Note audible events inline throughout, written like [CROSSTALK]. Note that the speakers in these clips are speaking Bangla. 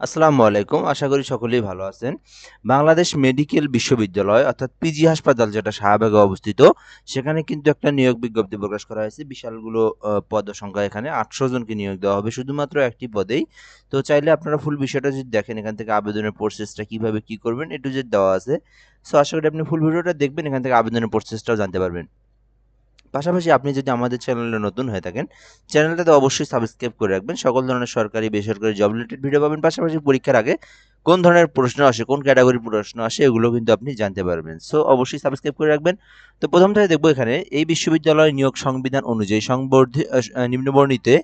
আসসালামু আলাইকুম। আশা করি সকলেই ভালো আছেন। বাংলাদেশ মেডিকেল বিশ্ববিদ্যালয়, অর্থাৎ পিজি হাসপাতাল যেটা শাহবাগে অবস্থিত, সেখানে কিন্তু একটা নিয়োগ বিজ্ঞপ্তি প্রকাশ করা হয়েছে। বিশালগুলো পদ সংখ্যা এখানে। আটশো জনকে নিয়োগ দেওয়া হবে শুধুমাত্র একটি পদেই। তো চাইলে আপনারা ফুল বিষয়টা যদি দেখেন, এখান থেকে আবেদনের প্রসেসটা কীভাবে কি করবেন এটু যে দেওয়া আছে। সো আশা করি আপনি ফুল ভিডিওটা দেখবেন, এখান থেকে আবেদনের প্রসেসটাও জানতে পারবেন। পাশাপাশি আপনি যদি আমাদের চ্যানেলে নতুন হয়ে থাকেন, চ্যানেলটাতে অবশ্যই সাবস্ক্রাইব করে রাখবেন। সকল ধরনের সরকারি, বেসরকারি জব রিলেটেড ভিডিও পাবেন। পাশাপাশি পরীক্ষার আগে কোন ধরনের প্রশ্ন আসে, কোন ক্যাটাগরির প্রশ্ন আসে, এগুলো কিন্তু আপনি জানতে পারবেন। সো অবশ্যই সাবস্ক্রাইব করে রাখবেন। তো প্রথম থেকে দেখব এখানে, এই বিশ্ববিদ্যালয় নিয়োগ সংবিধান অনুযায়ী সংবর্ধি নিম্নবর্ণিতে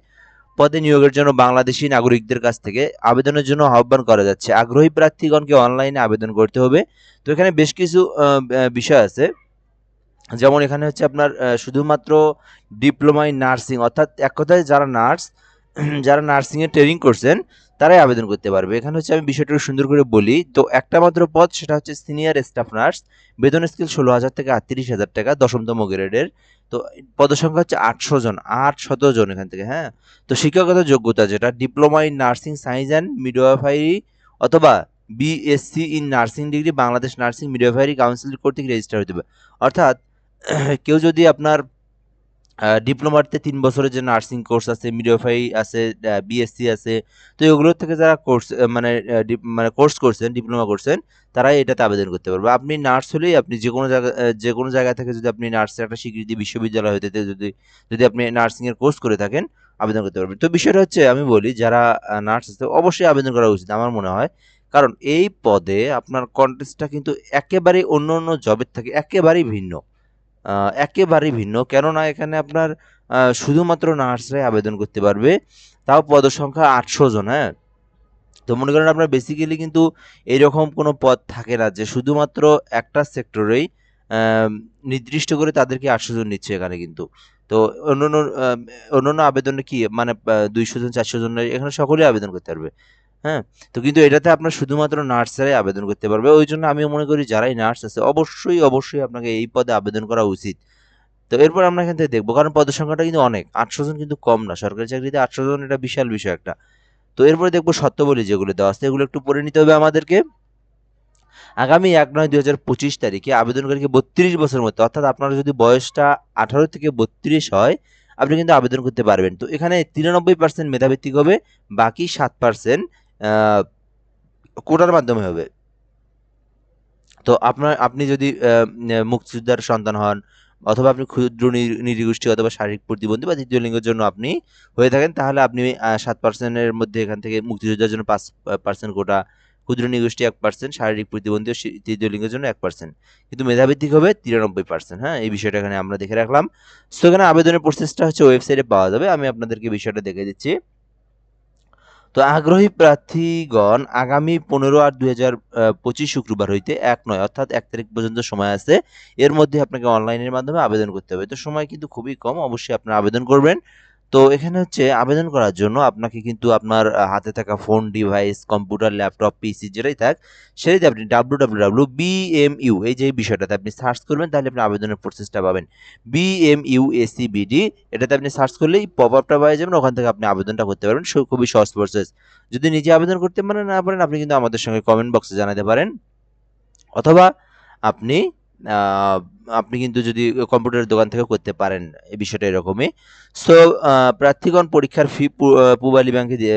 পদে নিয়োগের জন্য বাংলাদেশি নাগরিকদের কাছ থেকে আবেদনের জন্য আহ্বান করা যাচ্ছে। আগ্রহী প্রার্থীগণকে অনলাইনে আবেদন করতে হবে। তো এখানে বেশ কিছু বিষয় আছে। যেমন এখানে হচ্ছে আপনার শুধুমাত্র ডিপ্লোমা ইন নার্সিং অর্থাৎ এক কথায় যারা নার্স [CLEARS THROAT] যারা নার্সিংয়ে ট্রেনিং করছেন, তারাই আবেদন করতে পারবে। এখানে হচ্ছে আমি বিষয়টা সুন্দর করে বলি। তো একটা মাত্র পদ, সেটা হচ্ছে সিনিয়র স্টাফ নার্স বেতন স্কেল ষোলো হাজার থেকে আটত্রিশ হাজার টাকা, দশমতম গ্রেডের তো পদসংখ্যা হচ্ছে আটশো জন, আট শত জন এখান থেকে হ্যাঁ? তো শিক্ষাগত যোগ্যতা যেটা diploma in nursing science and midwifery অথবা BSc in nursing degree Bangladesh nursing midwifery council কর্তৃক রেজিস্টার হতে হবে অর্থাৎ [CLEARS THROAT] কেউ যদি আপনার ডিপ্লোমাতে তিন বছরের যে নার্সিং কোর্স আছে মিডিওফাই আছে বিএসসি আছে, তো এগুলোর থেকে যারা কোর্স মানে মানে কোর্স করছেন ডিপ্লোমা করছেন, তারাই এটাতে আবেদন করতে পারবে। আপনি নার্স হলেই আপনি যে কোনো জায়গা যে কোনো জায়গা থেকে যদি আপনি নার্সের একটা স্বীকৃতি বিশ্ববিদ্যালয় হতে যদি যদি আপনি নার্সিংয়ের কোর্স করে থাকেন, আবেদন করতে পারবেন। তো বিষয়টা হচ্ছে, আমি বলি, যারা নার্স আছে, অবশ্যই আবেদন করা উচিত আমার মনে হয়। কারণ এই পদে আপনার কন্টেস্টটা কিন্তু একেবারেই অন্য অন্য জবের থেকে একেবারেই ভিন্ন। একেবারেই ভিন্ন। কেননা এখানে আপনার শুধুমাত্র নার্সরাই আবেদন করতে পারবে। তাও পদসংখ্যা আটশো জন হ্যাঁ? তো মনে করেন আপনার বেসিক্যালি কিন্তু এইরকম কোনো পদ থাকে না যে শুধুমাত্র একটা সেক্টরেই নির্দিষ্ট করে তাদেরকে আটশো জন নিচ্ছে এখানে কিন্তু। তো অন্যান্য আহ, অন্যান্য আবেদনে কি মানে দুইশো জন চারশো জন এখানে সকলেই আবেদন করতে পারবে। হ্যাঁ? তো কিন্তু এটাতে আপনার শুধুমাত্র নার্সারাই আবেদন করতে পারবে। ওই জন্য আমি মনে করি যারাই নার্স আছে, অবশ্যই অবশ্যই আপনাকে এই পদে আবেদন করা উচিত। তো এরপর আমরা এখান থেকে দেখব, কারণ পদের সংখ্যাটা কিন্তু অনেক। আটশো জন কিন্তু কম না। সরকারি চাকরিতে আটশো জন এটা বিশাল বিষয় একটা। তো এরপরে দেখব সত্যবলী যেগুলো দেওয়া আছে, এগুলো একটু পড়ে নিতে হবে আমাদেরকে। আগামী এক নয় দুই হাজার পঁচিশ তারিখে আবেদনকারীকে বত্রিশ বছর মধ্যে, অর্থাৎ আপনার যদি বয়সটা আঠারো থেকে বত্রিশ হয়, আপনি কিন্তু আবেদন করতে পারবেন। তো এখানে তিরানব্বই পার্সেন্ট মেধাভিত্তিক হবে, বাকি সাত পার্সেন্ট কোটার মাধ্যমে হবে। তো আপনার, আপনি যদি মুক্তিযোদ্ধার সন্তান হন, অথবা আপনি ক্ষুদ্র নি- নৃগোষ্ঠী অথবা শারীরিক প্রতিবন্ধী বা তৃতীয় লিঙ্গের জন্য আপনি হয়ে থাকেন, তাহলে আপনি সাত পার্সেন্টের মধ্যে এখান থেকে মুক্তিযোদ্ধার জন্য পাঁচ পার্সেন্ট কোটা, ক্ষুদ্র নৃগোষ্ঠী এক পার্সেন্ট শারীরিক প্রতিবন্ধী তৃতীয় লিঙ্গের জন্য এক পার্সেন্ট কিন্তু মেধাভিত্তিক হবে তিরানব্বই পার্সেন্ট হ্যাঁ এই বিষয়টা এখানে আমরা দেখে রাখলাম। সো এখানে আবেদনের প্রসেসটা হচ্ছে ওয়েবসাইটে পাওয়া যাবে। আমি আপনাদেরকে বিষয়টা দেখে দিচ্ছি। তো আগ্রহী প্রার্থীগণ আগামী পনেরো আট দুই হাজার পঁচিশ শুক্রবার হইতে এক নয়, অর্থাৎ এক তারিখ পর্যন্ত সময় আছে। এর মধ্যে আপনাকে অনলাইনের মাধ্যমে আবেদন করতে হবে। তো সময় কিন্তু খুবই কম, অবশ্যই আপনারা আবেদন করবেন। তো এখানে হচ্ছে আবেদন করার জন্য আপনাকে কিন্তু আপনার হাতে থাকা phone device computer laptop PC যেটাই থাক সেটাতে আপনি ডাব্লু ডাব্লু ডাব্লু বিএমইউ এই যে বিষয়টাতে আপনি সার্চ করবেন, তাহলে আপনি আবেদনের প্রসেসটা পাবেন। বিএমইউ এসিবিডি এটাতে আপনি সার্চ করলেই পপ আপটা পাওয়া যাবেন ওখান থেকে আপনি আবেদনটা করতে পারবেন খুবই সহজ প্রসেস যদি নিজে আবেদন করতে পারেন না পারেন, আপনি কিন্তু আমাদের সঙ্গে কমেন্ট বক্সে জানাতে পারেন। অথবা আপনি আপনি কিন্তু যদি কম্পিউটারের দোকান থেকে করতে পারেন, এই বিষয়টা এরকমই। সো প্রার্থীগণ পরীক্ষার ফি পুবালি ব্যাংকে দিয়ে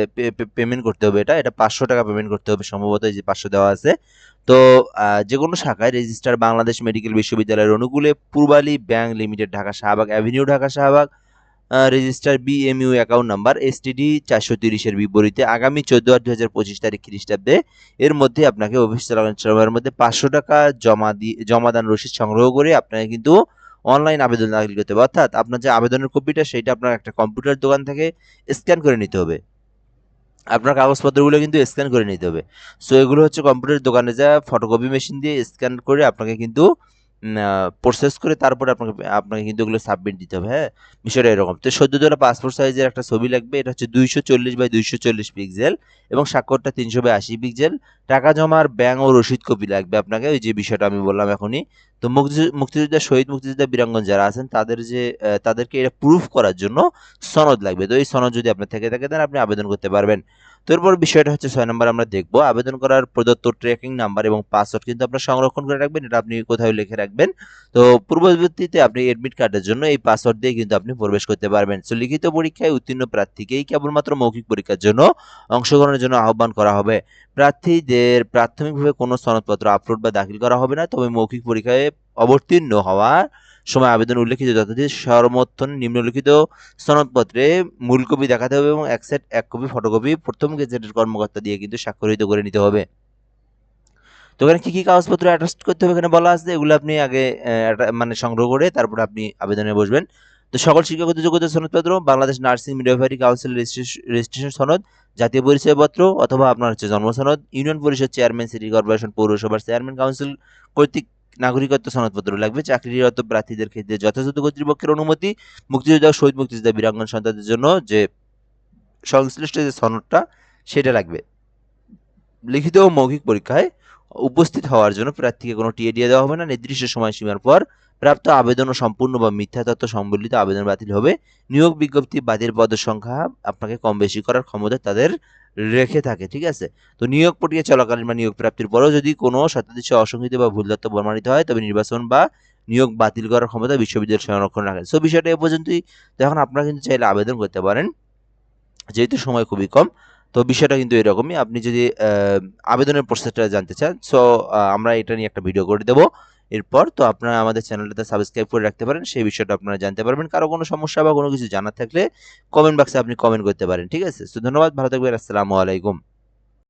পেমেন্ট করতে হবে এটা। এটা পাঁচশো টাকা পেমেন্ট করতে হবে সম্ভবত, এই যে পাঁচশো দেওয়া আছে। তো যে কোনো শাখায় রেজিস্টার বাংলাদেশ মেডিকেল বিশ্ববিদ্যালয়ের অনুকূলে Pubali bank limited Dhaka Shahbag avenue Dhaka Shahbag. Register BMU account number STD চারশো তিরিশের বিপরীতে আগামী চোদ্দ আট দু হাজার পঁচিশ তারিখ খ্রিস্টাব্দে এর মধ্যে আপনাকে অফিস সময়ের মধ্যে পাঁচশো টাকা জমা দিয়ে, জমাদান রসিদ সংগ্রহ করে আপনাকে কিন্তু অনলাইন আবেদন দাখিল করতে হবে। অর্থাৎ আপনার যে আবেদনের কপিটা সেটা আপনার একটা কম্পিউটার দোকান থেকে স্ক্যান করে নিতে হবে। আপনার কাগজপত্রগুলো কিন্তু স্ক্যান করে নিতে হবে। সো এগুলো হচ্ছে কম্পিউটার দোকানে যা ফটোকপি মেশিন দিয়ে স্ক্যান করে আপনাকে কিন্তু প্রসেস করে তারপরে আপনাকে আপনাকে কিন্তু ওগুলো সাবমিট দিতে হবে হ্যাঁ? বিষয়টা এরকম। তো সদ্য তোলা পাসপোর্ট সাইজের একটা ছবি লাগবে, এটা হচ্ছে দুইশো চল্লিশ বাই দুইশো চল্লিশ পিক্সেল এবং স্বাক্ষরটা তিনশো বাই আশি পিক্সেল টাকা জমার ব্যাংক ও রসিদ কপি লাগবে আপনাকে, ওই যে বিষয়টা আমি বললাম এখনই। তো মুক্তিযু- মুক্তিযোদ্ধা, শহীদ মুক্তিযোদ্ধা বীরাঙ্গন যারা আছেন, তাদের যে তাদেরকে এটা প্রুফ করার জন্য সনদ লাগবে। তো এই সনদ যদি আপনার থেকে থাকে দেন আপনি আবেদন করতে পারবেন। তো তো এরপর বিষয়টা হচ্ছে ছয় নম্বর আমরা দেখব। আবেদন করার প্রদত্ত ট্র্যাকিং নাম্বার এবং পাসওয়ার্ড কিন্তু আপনার সংরক্ষণ করে রাখবেন, এটা আপনি কোথাও লিখে রাখবেন। তো পূর্ববর্তীতে আপনি এডমিট কার্ডের জন্য এই পাসওয়ার্ড দিয়ে কিন্তু আপনি প্রবেশ করতে পারবেন। তো লিখিত পরীক্ষায় উত্তীর্ণ প্রার্থীকেই কেবলমাত্র মৌখিক পরীক্ষার জন্য অংশগ্রহণের জন্য আহ্বান করা হবে। প্রার্থীদের প্রাথমিকভাবে কোনো সনদপত্র আপলোড বা দাখিল করা হবে না, তবে মৌখিক পরীক্ষায় অবতীর্ণ হওয়ার সময় আবেদন উল্লেখিত যথাযথ সমর্থন নিম্নলিখিত সনদপত্রে মূল কপি দেখাতে হবে এবং এক সেট এক কপি ফটোকপি প্রথম গেজেটের কর্মকর্তা দিয়ে কিন্তু স্বাক্ষরিত করে নিতে হবে। তো এখানে কী কী কাগজপত্র অ্যাটাচ করতে হবে এখানে বলা আছে, এগুলো আপনি আগে মানে সংগ্রহ করে তারপর আপনি আবেদনে বসবেন। তো সকল শিক্ষাগত যোগ্যতা সনদপত্র, Bangladesh nursing midwifery council registration সনদ, জাতীয় পরিচয়পত্র অথবা আপনার হচ্ছে জন্ম সনদ, union Parishad chairman city corporation পৌরসভার চেয়ারম্যান কাউন্সিল কর্তৃক নাগরিকত্ব সনদপত্র লাগবে, চাকরিরত প্রার্থীদের ক্ষেত্রে যথাযথ কর্তৃপক্ষের অনুমতি মুক্তিযোদ্ধা শহীদ মুক্তিযোদ্ধা বীরাঙ্গন সন্তানদের জন্য যে সংশ্লিষ্ট যে সনদটা, সেটা লাগবে। লিখিত ও মৌখিক পরীক্ষায় উপস্থিত হওয়ার জন্য প্রার্থীকে কোনো টিএ দিয়ে দেওয়া হবে না। নির্দিষ্ট সময়সীমার পর প্রাপ্ত আবেদন সম্পূর্ণ বা মিথ্যা তথ্য সম্বলিত আবেদন বাতিল হবে। নিয়োগ বিজ্ঞপ্তি বাতিল পদের সংখ্যা আপনাকে কম বেশি করার ক্ষমতা তাদের রেখে থাকে, ঠিক আছে? তো নিয়োগ প্রক্রিয়া চলাকালীন বা নিয়োগ প্রাপ্তির পরেও যদি কোনো শতাধিশ অসংহিত বা ভুল তথ্য প্রমাণিত হয়, তবে নির্বাচন বা নিয়োগ বাতিল করার ক্ষমতা বিশ্ববিদ্যালয় সংরক্ষণ রাখে। সো বিষয়টা এ পর্যন্তই। তো এখন আপনারা কিন্তু চাইলে আবেদন করতে পারেন, যেহেতু সময় খুবই কম। তো বিষয়টা কিন্তু এরকমই। আপনি যদি আবেদনের প্রসেসটা জানতে চান সো আমরা এটা নিয়ে একটা ভিডিও করে দেবো। এরপর তো আপনারা আমাদের চ্যানেলটাতে সাবস্ক্রাইব করে রাখতে পারেন, সেই বিষয়টা আপনারা জানতে পারবেন। কারও কোনো সমস্যা বা কোনো কিছু জানার থাকলে কমেন্ট বক্সে আপনি কমেন্ট করতে পারেন, ঠিক আছে? তো ধন্যবাদ, ভালো থাকবেন, আসসালামু আলাইকুম।